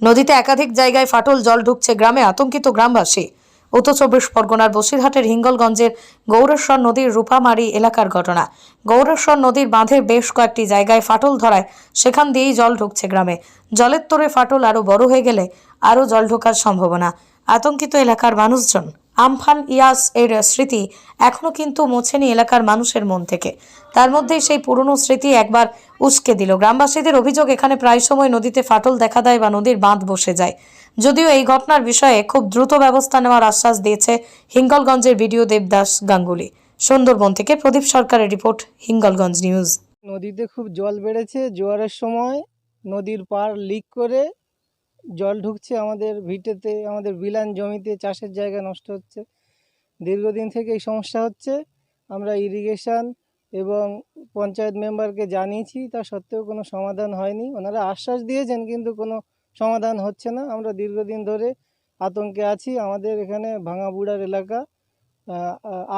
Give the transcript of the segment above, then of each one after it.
নদীতে একাধিক জায়গায় ফাটল, জল ঢুকছে গ্রামে আতঙ্কিত গ্রামবাসী। উত্তর চব্বিশ পরগনার বসিরহাটের হিঙ্গলগঞ্জের গৌরেশ্বর নদীর রূপামারি এলাকার ঘটনা। গৌরেশ্বর নদীর বাঁধে বেশ কয়েকটি জায়গায় ফাটল ধরায়, সেখান দিয়েই জল ঢুকছে গ্রামে। জলের তোরে ফাটল আরও বড় হয়ে গেলে আরও জল ঢোকার সম্ভাবনা। আতঙ্কিত এলাকার মানুষজন। আমফান ইয়াস এর স্মৃতি এখনও কিন্তু মোছেনি এলাকার মানুষের মন থেকে। তার মধ্যেই সেই পুরনো স্মৃতি একবার উস্কে দিল। গ্রামবাসীদের অভিযোগ, এখানে প্রায় সময় নদীতে ফাটল দেখা দেয় বা নদীর বাঁধ বসে যায়। যদিও এই ঘটনার বিষয়ে খুব দ্রুত ব্যবস্থা নেওয়ার আশ্বাস দিয়েছে হিঙ্গলগঞ্জের ভিডিও দেবদাস গাঙ্গুলি। সুন্দরবন থেকে প্রদীপ সরকারের রিপোর্ট, হিঙ্গলগঞ্জ নিউজ। নদীতে খুব জল বেড়েছে, জোয়ারের সময় নদীর পার লিক করে জল ঢুকছে আমাদের ভিটেতে, আমাদের বিলান জমিতে, চাষের জায়গা নষ্ট হচ্ছে। দীর্ঘদিন থেকে এই সমস্যা হচ্ছে। আমরা ইরিগেশন এবং পঞ্চায়েত মেম্বারকে জানিয়েছি, তা সত্ত্বেও কোনো সমাধান হয়নি। ওনারা আশ্বাস দিয়েছেন, কিন্তু কোনো সমাধান হচ্ছে না। আমরা দীর্ঘদিন ধরে আতঙ্কে আছি। আমাদের এখানে ভাঙাবুড়ার এলাকা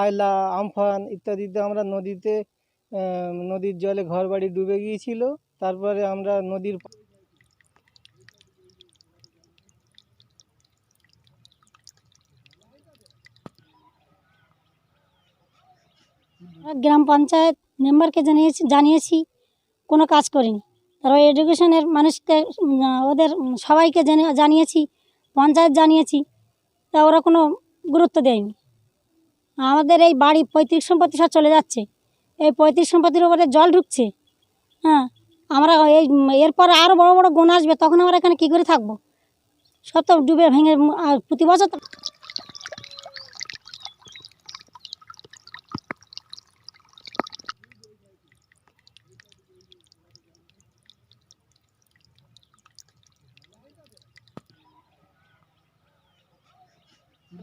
আয়লা, আমফান ইত্যাদিতে আমরা নদীতে নদীর জলে ঘরবাড়ি ডুবে গিয়েছিল। তারপরে আমরা নদীর গ্রাম পঞ্চায়েত মেম্বারকে জানিয়েছি জানিয়েছি, কোনো কাজ করিনি। তারপর এডুকেশনের মানুষকে ওদের সবাইকে জানি- জানিয়েছি, পঞ্চায়েত জানিয়েছি, তা ওরা কোনো গুরুত্ব দেয়নি। আমাদের এই বাড়ি পৈতৃক সম্পত্তি সব চলে যাচ্ছে। এই পৈতৃক সম্পত্তির উপরে জল ঢুকছে। হ্যাঁ আমরা এই, এরপর আরও বড় বড় গুণ আসবে, তখন আমরা এখানে কী করে থাকব? সব তো ডুবে ভেঙে প্রতি বছর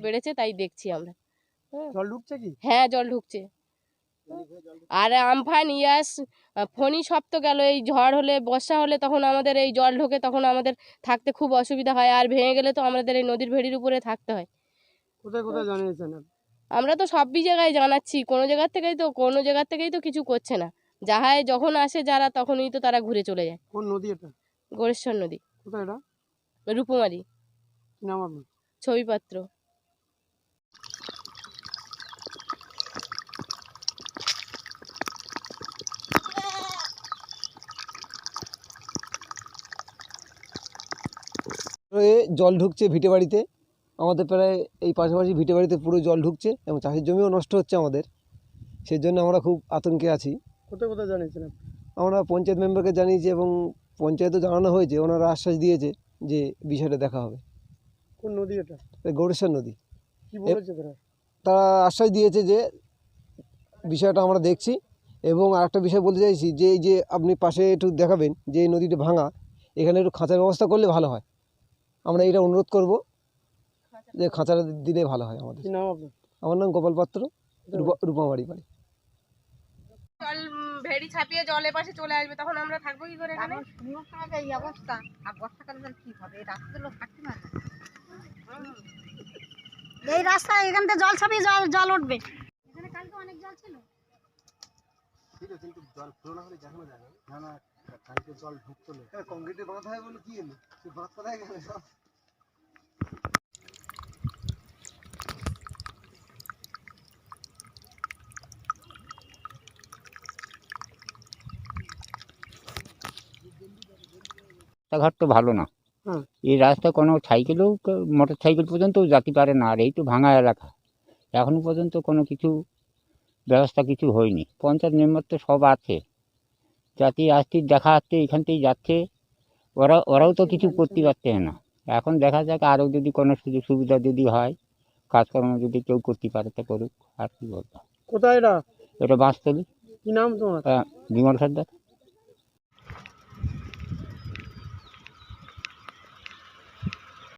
বেড়েছে তাই দেখছি আমরা। জল ঢুকছে কি? হ্যাঁ জল ঢুকছে। আর আমফান ইয়াস ফণি সব তো গেল। এই ঝড় হলে বর্ষা হলে তখন আমাদের এই জল ঢোকে তখন আমাদের থাকতে খুব অসুবিধা হয়। আর ভেঙে গেলে তো আমাদের এই নদীর ভেড়ির উপরে থাকতে হয়। কোথায় কোথায় জানিয়েছেন আমরা তো সবই জায়গায় জানাচ্ছি। কোনো জায়গার থেকেই তো কোনো জায়গার থেকেই তো কিছু করছে না। যাহায় যখন আসে যারা তখনই তো তারা ঘুরে চলে যায়। কোন নদী এটা? গোরেশ্বর নদী। কোথায় এটা? রূপমারি। নাম আপনার? ছবিপাত্র। এ জল ঢুকছে ভিটে বাড়িতে। আমাদের প্রায় এই পাশাপাশি ভিটে বাড়িতে পুরো জল ঢুকছে এবং চাষের জমিও নষ্ট হচ্ছে আমাদের। সেই জন্য আমরা খুব আতঙ্কে আছি। কোথায় কোথায় জানিয়েছেন আমরা পঞ্চায়েত মেম্বারকে জানিয়েছি এবং পঞ্চায়েতও জানানো হয়েছে ওনারা আশ্বাস দিয়েছে যে বিষয়টা দেখা হবে। কোন নদী এটা? গৌরেশ্বর নদী। তারা? তারা আশ্বাস দিয়েছে যে বিষয়টা আমরা দেখছি এবং আরেকটা বিষয় বলতে চাইছি যে এই যে আপনি পাশে একটু দেখাবেন যে এই নদীটা ভাঙা এখানে একটু খাঁচার ব্যবস্থা করলে ভালো হয়। আমরা এটা অনুরোধ করব যে খাঁচাটা দিলে ভালো হয় আমাদের। কি আমার নাম গোপাল পাত্র রূপা- রূপামারি বাড়ি। জল ভেড়ি ছাপিয়ে জলের পাশে চলে আসবে তখন আমরা থাকব কি করে এখানে? এই অবস্থা আর বর্ষাকালে কি হবে এই রাস্তাগুলো থাকতে না এই রাস্তায় এখান থেকে জল ছাপিয়ে জল জল উঠবে। এখানে কালকে অনেক জল ছিল। কংক্রিটের বাঁধ হয় বলে কি এলো? বাঁধ কোথায় গেলে। সব রাস্তাঘাট তো ভালো না। এই রাস্তা কোনো সাইকেলেও মোটর সাইকেল পর্যন্ত যেতে পারে না আর এই তো ভাঙা এলাকা। এখনও পর্যন্ত কোনো কিছু ব্যবস্থা কিছু হয়নি। পঞ্চায়েত মেম্বার তো সব আছে। জাতি আসতে দেখা আসতে এখান থেকেই যাচ্ছে ওরা ওরাও তো কিছু করতে পারছে না। এখন দেখা যাক আরও যদি কোনো সুযোগ সুবিধা যদি হয় কাজকর্ম যদি কেউ করতে পারে তা করুক আর কি বলব। কোথায় এটা এটা বাঁশতলি। কি নাম তোমার? বিমল সর্দার।